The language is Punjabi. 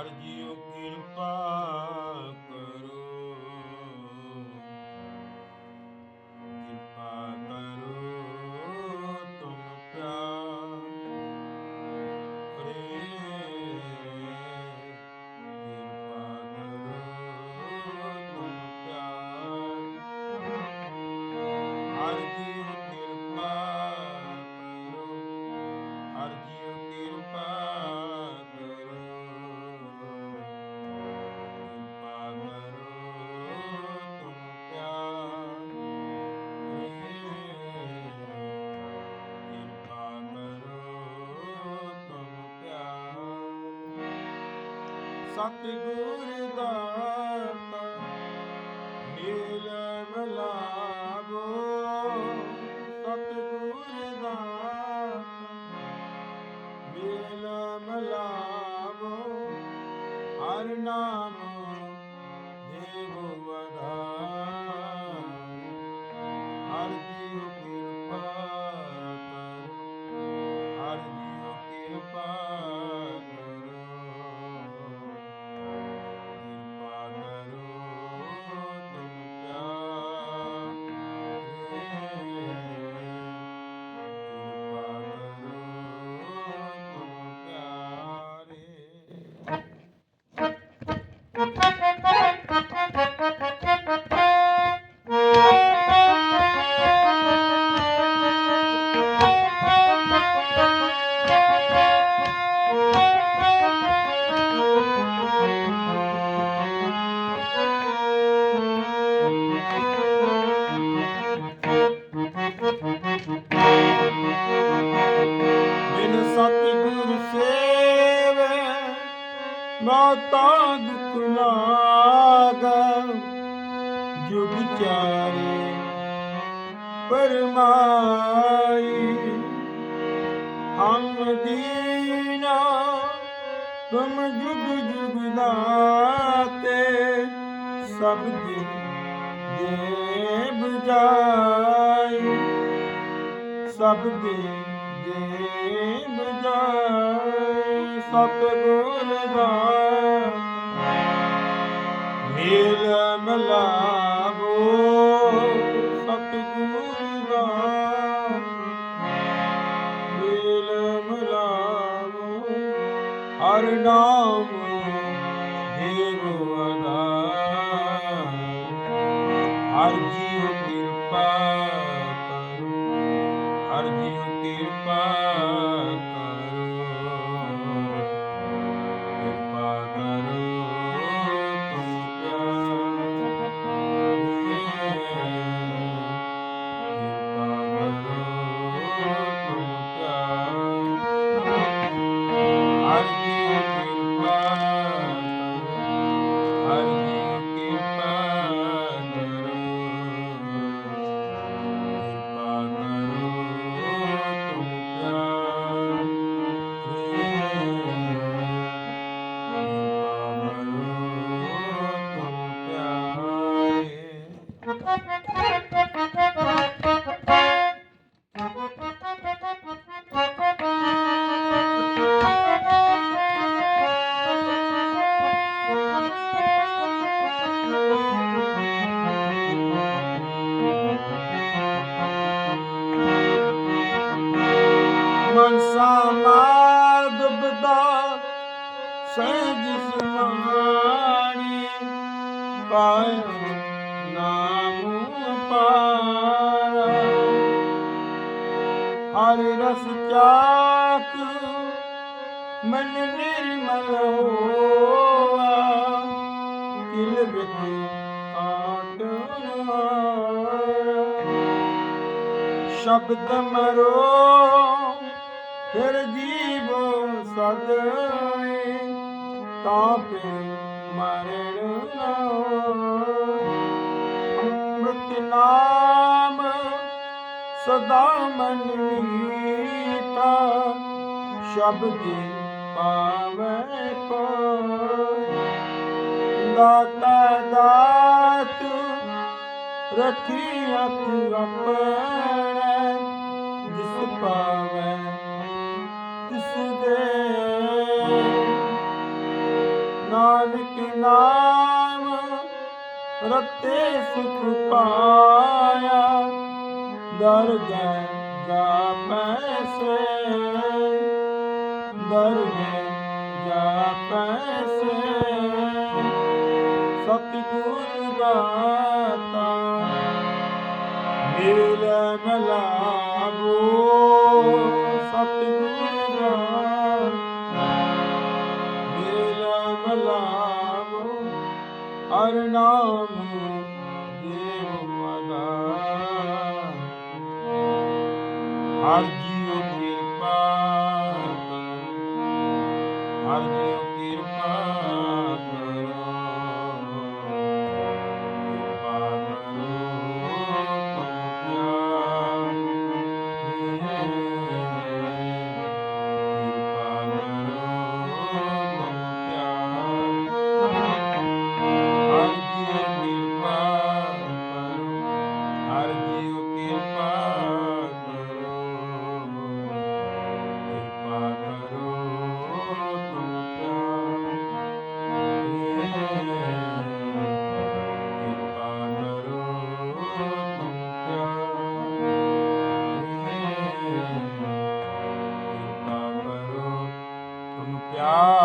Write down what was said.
ਹਰ ਜੀਉ ਕਿਰਪਾ। ਸਤਿਗੁਰ ਦਾਤਾ ਨੀਲ ਮਲਾਵੋ ਸਤਿਗੁਰ ਦਾਤਾ ਨੀਲ ਮਲਾਵੋ ਹਰ ਨਾਮ ਮਾਤਾ ਦੁਖ ਲਾਗਾ ਜੁਗ ਚਾਰੇ ਪਰਮਾਈ। ਹਮ ਦੀਨਾ, ਤੁਮ ਜੁਗ ਜੁਗ ਦਾਤੇ ਸਭ ਦੀ ਦੇ ਬੁਝਾਈ ਸਭ ਦੇ ਦੇ ਬਜਾਏ ਸਤਿਗੁਰ ਦਾ। ਮੇਲ ਮਲਾਵੋ ਸਤਿਗੁਰ ਦਾ। ਮੇਲ ਮਲਾਵੋ, ਹਰ ਨਾਮ ਦੇਵ ਅਨਾਰ ਹਰ ਜੀਉ ਕਿਰਪਾ ਕਰੋ, ਹਰ ਜੀਉ ਕਿਰਪਾ ਮਨਸਾ ਮਾਰ ਦੁਬਦਾ ਸਹਿਜ ਸਮਾਣੀ ਪਾਇਆ ਨਾਮ ਪਾਰਾ ਹਰਿ ਰਸ ਚਾਕ ਮਨ ਨਿਰਮਲ ਹੋਆ, ਕਿਲ ਵਿਖ ਕਾਟ ਸ਼ਬਦ ਮਰੋ ਫਿਰ ਜੀਵ ਸਦਏ ਤਾਂ ਫਿਰ ਮਰਨ ਨਾ ਅੰਮ੍ਰਿਤ ਨਾਮ ਸਦਾ ਮਨ ਮੀਠਾ, ਸ਼ਬਦ ਪਾਵੇ ਕੋਈ ਦਾਤਾ ਦਾਤ ਰਖੀ ਹੱਥ ਆਪਣੇ, ਜਿਸ ਪਾਵੇ ਨਾਨਕ ਨਾਮ ਰਤੇ ਸੁਖ ਪਾਇਆ। ਦਰਗਹਿ ਜਾ ਪੈਸੇ। ਦਰਗਹਿ ਜਾ ਪੈਸੇ। ਸਤਿਗੁਰ ਦਾਤਾ, ਮਿਲ ਮਲਾਗੋ ਸਤਿਗੁਰ ਹਰ ਨਾਮ ਦੇਵ 아.